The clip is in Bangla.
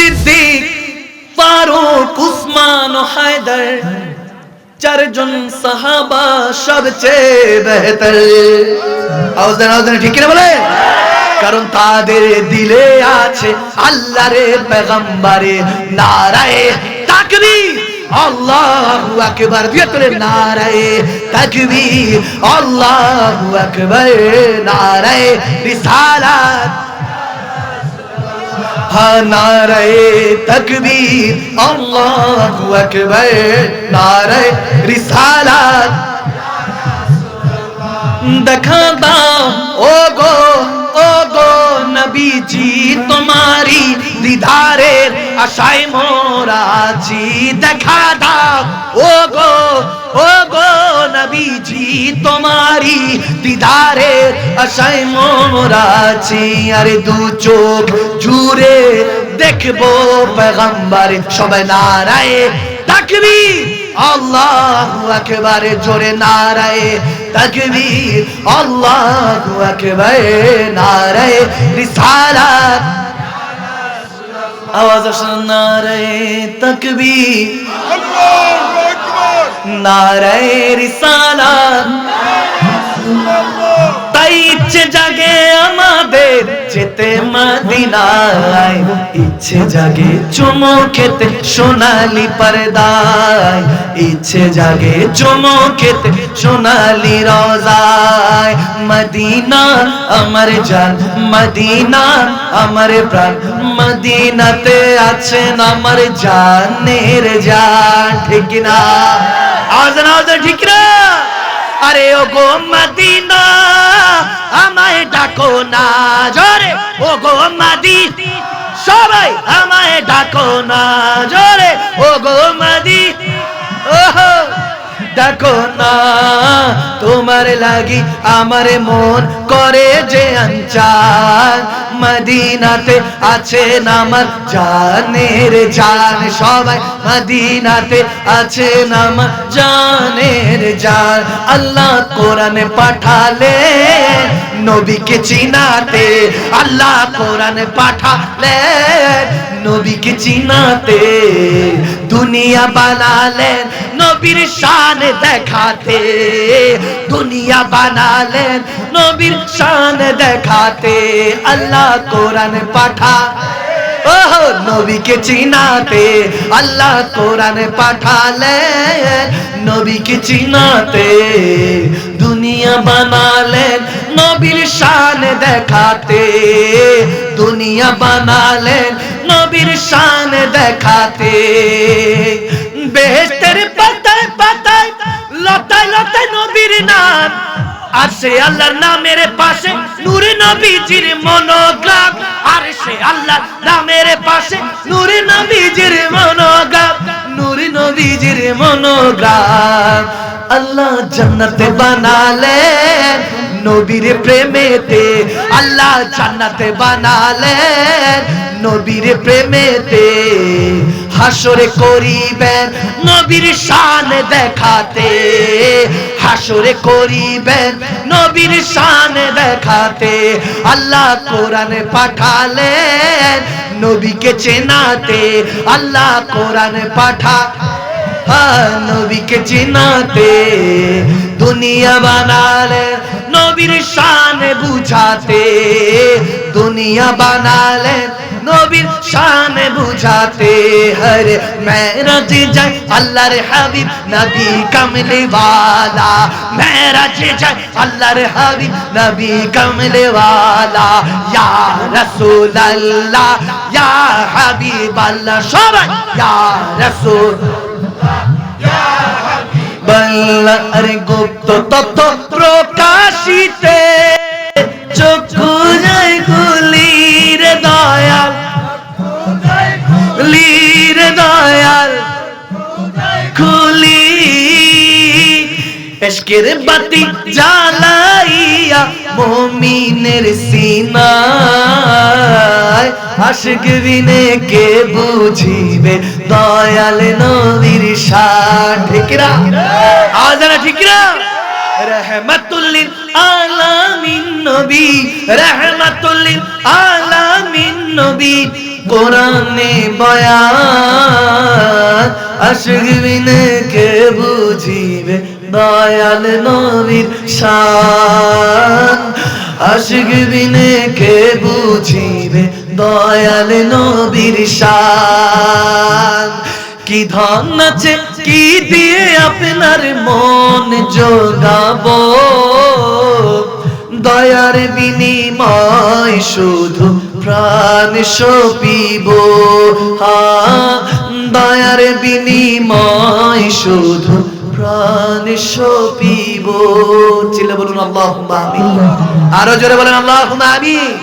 সিদ্দিক, ফারুক উসমান হায়দার, চারজন সাহাবা সবচেয়ে বেহতর। আওয়াজ আওয়াজ ঠিক না বলে কারণ তাদের দিলে আছে আল্লাহরে পেগম্বরে নারায়ে তাকবীর। আল্লাহু আকবার, দিয়ে তোলে নারায়ে তাকবীর। আল্লাহু আকবার, নারায়ে রিসালাত। হ্যাঁ তকবীর আল্লাহু আকবার নারে রিসালাত। দেখা দাও ও গো ও নবীজি। দিদারের আশায় মোরা আছি। দেখা দাও। ও গো ও গো নবীজি তোমারি দিদারের আশায় মোরা আছি। আরে দু চোখ জুড়ে দেখব পেগম্বর সবাই নারায়ে তাকবীর। আল্লাহু আকবার, জোরে নারায়ে তাকবীর। আল্লাহু আকবার, নারায়ে রিসালাত। আওয়াজ আসে নারায়ে তাকবীর। নারায়ে রিসালাত। তাই ইচ্ছে জাগে আমাদের যেতে মদিনায়। ইচ্ছে জাগে চুমো খেতে সোনালি পর্দায়। ইচ্ছে জাগে চুমো খেতে সোনালি রোজায় মদিনা, আমার জান, মদিনা, আমার প্রাণ। মদিনাতে আছেন আমার জানের জান, ঠিক না? আওয়াজ না ঠিক না? আরে ও গো মদিনা, আমায় ডাকো না, জোরে। ও গো মাদি সবাই আমায় ডাকো না, জোরে। ও গো মাদি ওহো ডাকো না, তোমার লাগি আমার মন করে যে আঞ্চান মদিনাতে আছে আমার জানের জান। সবাই মদিনাতে আছে আমার জানের জান। আল্লাহ কোরআনে পাঠালে নবীকে চিনাতে। আল্লাহ কোরআনে পাঠালে নবীকে চিনাতে, দুনিয়া বানালেন নবীর শান দেখাতে। দুনিয়া বানালেন নবীর শান দেখাতে, আল্লাহ কোরআন পাঠা ও নবীকে চিনাতে, আল্লাহ কোরআন পাঠালেন নবীকে চিনাতে, দুনিয়া বানালেন নবীর শান দেখাতে। দুনিয়া বানালেন নবীর শান দেখাতে। বেহেস্তের পাতায় পাতায়, লতায় লতায় নবীর নাম। আর সে আল্লাহর নামের পাশে নূরে নবীজির মনোগ্রাম। আর সে আল্লাহর নামের পাশে নূরে নবীজির মনোগ্রাম। নূরে নবীজির মনোগ্রাম। আল্লাহ জান্নাতে বানালেন নবীর প্রেমেতে আল্লাহ জান্নাতে বানালেন। নবীর প্রেমেতে হাসরে করিবেন নবীর শান দেখাতে। হাসরে করিবেন নবীর শান দেখাতে। আল্লাহ কোরআনে পাঠালেন নবীকে চেনাতে। আল্লাহ কোরআনে পাঠা হ্যাঁ, নবীকে চিনাতে। দুনিয়া বানালেন নবীর শান বুঝাতে, দুনিয়া বানালেন নবীর শান বুঝাতে। হর মেরাজ যায় আল্লাহর হাবিব, নবী কমলে ওয়ালা মেরাজ যায় আল্লাহর হাবিব, নবী কমলে ওয়ালা ইয়া রাসূল আল্লাহ ইয়া হাবিব আল্লাহ সবাই ইয়া রাসূল আল্লাহ বাংলার গুপ্ত তথ্য প্রকাশিতে চক্ষু যায় গুলির দয়াল। লির দয়াল। খুলি। এশকের বাতি জ্বালাইয়া মমিনের সিনায়। আশিক বিনে কে বুঝিবে? দয়াল নবীর শান ঠিক না আওয়াজ না ঠিক না রহমাতুল্লিল আলামিন নবী, রহমাতুল্লিল আলামিন নবী, কোরআনে বয়ান, আশিক বিনে কে বুঝিবে দয়াল নবীর শান। আশিক বিনে কে বুঝিবে দয়াল নবীর শান। কি ধন আছে কি দিয়ে আপনার মন যোগাবো দয়ার বিনিময় শুধু প্রাণ সপিব। হা, দয়ার বিনিময় শুধু প্রাণ সপিব। চিল্লা বলুন আল্লাহ আরও জোরে বলেন আল্লাহ আমি